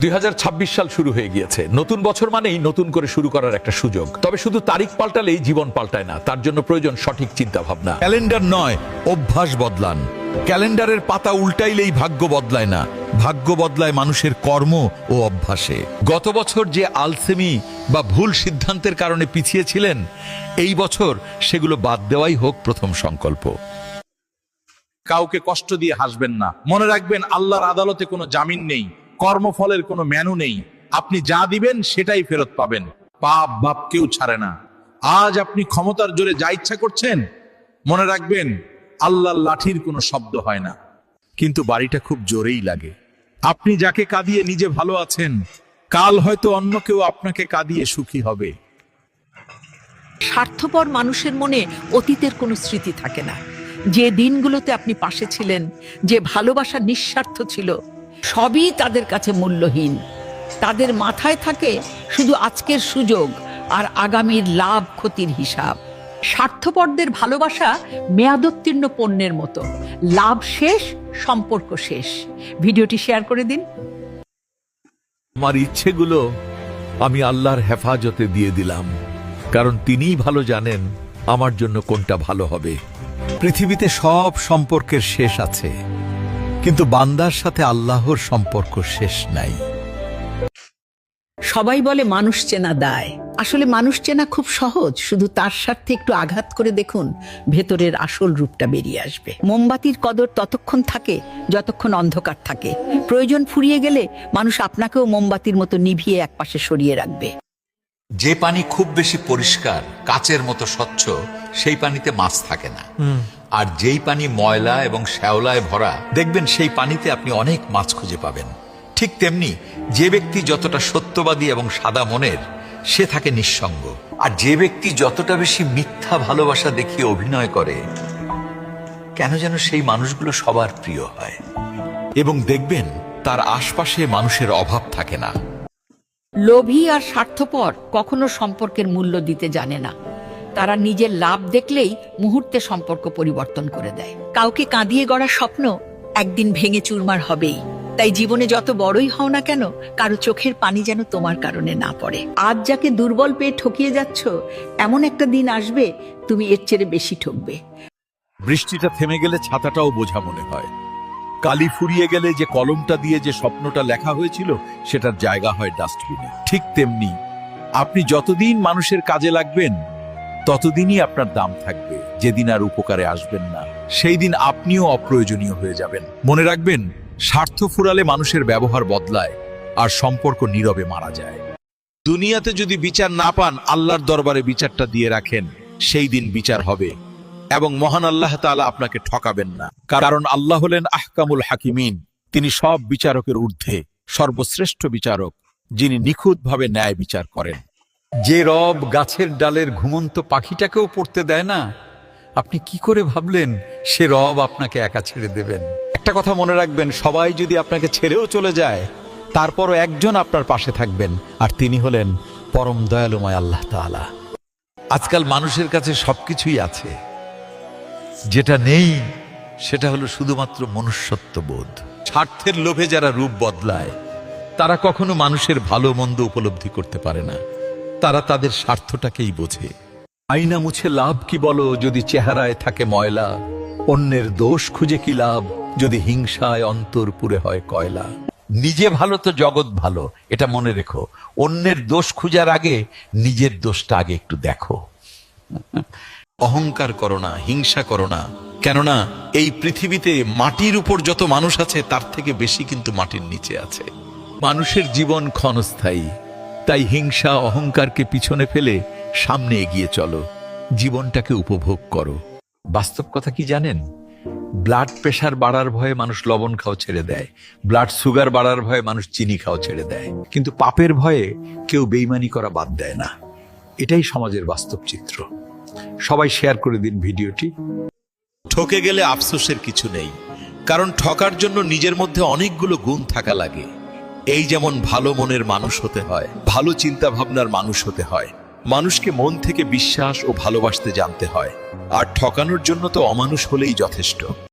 দুই হাজার ছাব্বিশ সাল শুরু হয়ে গিয়েছে। নতুন বছর মানেই নতুন করে শুরু করার একটা সুযোগ। তবে শুধু তারিখ পাল্টালেই জীবন পাল্টায় না তার জন্য প্রয়োজন সঠিক চিন্তা ভাবনা ক্যালেন্ডার নয় অভ্যাস বদলান। ক্যালেন্ডারের পাতা উল্টাইলেই ভাগ্য বদলায় না। ভাগ্য বদলায় মানুষের কর্ম ও অভ্যাসে। গত বছর যে আলসেমি বা ভুল সিদ্ধান্তের কারণে পিছিয়ে ছিলেন এই বছর সেগুলো বাদ দেওয়াই হোক প্রথম সংকল্প। কাউকে কষ্ট দিয়ে হাসবেন না। মনে রাখবেন আল্লাহর আদালতে কোনো জামিন নেই। কর্মফলের কোনো মেনু নেই। আপনি যা দিবেন সেটাই ফেরত পাবেন। পাপ বাপ কেউ ছাড়ে না। আজ আপনি ক্ষমতার জোরে যা ইচ্ছা করছেন, মনে রাখবেন, আল্লাহর লাঠির কোনো শব্দ হয় না। কিন্তু বাড়িটা খুব জোরেই লাগে। আপনি যাকে কাঁদিয়ে নিজে ভালো আছেন, কাল হয়তো অন্য কেউ আপনাকে কাঁদিয়ে সুখী হবে। স্বার্থপর মানুষের মনে অতীতের কোনো স্মৃতি থাকে না। যে দিনগুলোতে আপনি পাশে ছিলেন, যে ভালোবাসা নিঃস্বার্থ ছিল সবই তাদের কাছে মূল্যহীন। তাদের মাথায় থাকে শুধু আজকের সুযোগ আর আগামীর লাভ ক্ষতির হিসাব। স্বার্থপরদের ভালোবাসা মেয়াদোত্তীর্ণ পণ্যের মতো। লাভ শেষ, সম্পর্ক শেষ। ভিডিওটি শেয়ার করে দিন। আমার ইচ্ছেগুলো আমি আল্লাহর হেফাজতে দিয়ে দিলাম। কারণ তিনিই ভালো জানেন আমার জন্য কোনটা ভালো হবে। পৃথিবীতে সব সম্পর্কের শেষ আছে। কিন্তু বান্দার সাথে আল্লাহর সম্পর্ক শেষ নাই। সবাই বলে মানুষ চেনা দায়। আসলে মানুষ চেনা খুব সহজ। শুধু তার স্বার্থে একটু আঘাত করে দেখুন ভেতরের আসল রূপটা বেরিয়ে আসবে। মোমবাতির কদর ততক্ষণ থাকে যতক্ষণ অন্ধকার থাকে। প্রয়োজন ফুরিয়ে গেলে মানুষ আপনাকেও মোমবাতির মতো নিভিয়ে একপাশে সরিয়ে রাখবে। যে পানি খুব বেশি পরিষ্কার কাচের মতো স্বচ্ছ সেই পানিতে মাছ থাকে না। আর যেই পানি ময়লা এবং শ্যাওলায় ভরা, দেখবেন সেই পানিতে আপনি অনেক মাছ খুঁজে পাবেন। ঠিক তেমনি যে ব্যক্তি যতটা সত্যবাদী এবং সাদা মনের, সে থাকে নিঃসঙ্গ। আর যে ব্যক্তি যতটা বেশি মিথ্যা ভালোবাসা দেখিয়ে অভিনয় করে, কেন যেন সেই মানুষগুলো সবার প্রিয় হয়। এবং দেখবেন তার আশপাশে মানুষের অভাব থাকে না। লোভী আর স্বার্থপর কখনো সম্পর্কের মূল্য দিতে জানে না। তারা নিজের লাভ দেখলেই মুহূর্তে সম্পর্ক পরিবর্তন করে দেয়। কাউকে কাঁদিয়ে গড়া স্বপ্ন একদিন ভেঙে চুরমার হবেই। তাই জীবনে যত বড়ই হও না কেন, কারও চোখের পানি যেন তোমার কারণে না পড়ে। আজ যাকে দুর্বল পেয়ে ঠকিয়ে যাচ্ছ, এমন একটা দিন আসবে, তুমি এর চেয়ে বেশি ঠকবে। বৃষ্টিটা থেমে গেলে ছাতাটাও বোঝা মনে হয়। কালি ফুরিয়ে গেলে যে কলমটা দিয়ে যে স্বপ্নটা লেখা হয়েছিল, সেটার জায়গা হয় ডাস্টবিনে। ঠিক তেমনি, আপনি যতদিন মানুষের কাজে লাগবেন ততদিনই আপনার দাম থাকবে, যেদিন আর উপকারে আসবেন না। সেই দিন আপনিও অপ্রয়োজনীয় হয়ে যাবেন। মনে রাখবেন, স্বার্থ ফুরালে মানুষের ব্যবহার বদলায় আর সম্পর্ক নীরবে মারা যায়। দুনিয়াতে যদি বিচার না পান, আল্লাহর দরবারে বিচারটা দিয়ে রাখেন, সেই দিন বিচার হবে এবং মহান আল্লাহ তাআলা আপনাকে ঠকাবেন না। কারণ আল্লাহ হলেন আহকামুল হাকিমিন। তিনি সব বিচারকের ঊর্ধ্বে সর্বশ্রেষ্ঠ বিচারক, যিনি নিখুঁতভাবে ন্যায় বিচার করেন। যে রব গাছের ডালের ঘুমন্ত পাখিটাকেও পড়তে দেয় না? আপনি কি করে ভাবলেন সে রব আপনাকে একা ছেড়ে দেবেন? একটা কথা মনে রাখবেন, সবাই যদি আপনাকে ছেড়েও চলে যায়, তারপরও একজন আপনার পাশে থাকবেন, আর তিনি হলেন পরম দয়ালুময় আল্লাহ তাআলা। আজকাল মানুষের কাছে সবকিছুই আছে। যেটা নেই, সেটা হলো শুধুমাত্র মনুষ্যত্ববোধ। স্বার্থের লোভে যারা রূপ বদলায়, তারা কখনো মানুষের ভালো মন্দ উপলব্ধি করতে পারে না। তারা তাদের স্বার্থটাকেই বোঝে। আইনা মুছে লাভ কি বলো যদি চেহারায় থাকে ময়লা? অন্যের দোষ খুঁজে কি লাভ যদি হিংসায় অন্তর পুরে হয় কয়লা? নিজে ভালো তো জগৎ ভালো এটা মনে রেখো। অন্যের দোষ খুঁজার আগে নিজের দোষটা আগে একটু দেখো। অহংকার করো না হিংসা করো না। কেননা এই পৃথিবীতে মাটির উপর যত মানুষ আছে তার থেকে বেশি কিন্তু মাটির নিচে আছে। মানুষের জীবন ক্ষণস্থায়ী। তাই হিংসা অহংকারকে পিছনে ফেলে সামনে এগিয়ে চলো। জীবনটাকে উপভোগ করো। বাস্তব কথা কি জানেন? ব্লাড প্রেশার বাড়ার ভয়ে মানুষ লবণ খাও ছেড়ে দেয়। ব্লাড সুগার বাড়ার ভয়ে মানুষ চিনি খাও ছেড়ে দেয়। কিন্তু পাপের ভয়ে কেউ বেইমানি করা বাদ দেয় না। এটাই সমাজের বাস্তব চিত্র। সবাই শেয়ার করে দিন ভিডিওটি। ঠকে গেলে আফসোসের কিছু নেই। কারণ ঠকার জন্য নিজের মধ্যে অনেকগুলো গুণ থাকা লাগে। এই যেমন ভালো মনের মানুষ হতে হয়, ভালো চিন্তা ভাবনার মানুষ হতে হয়। মানুষকে মন থেকে বিশ্বাস ও ভালোবাসতে জানতে হয়। আর ঠকানোর জন্য তো অমানুষ হলেই যথেষ্ট।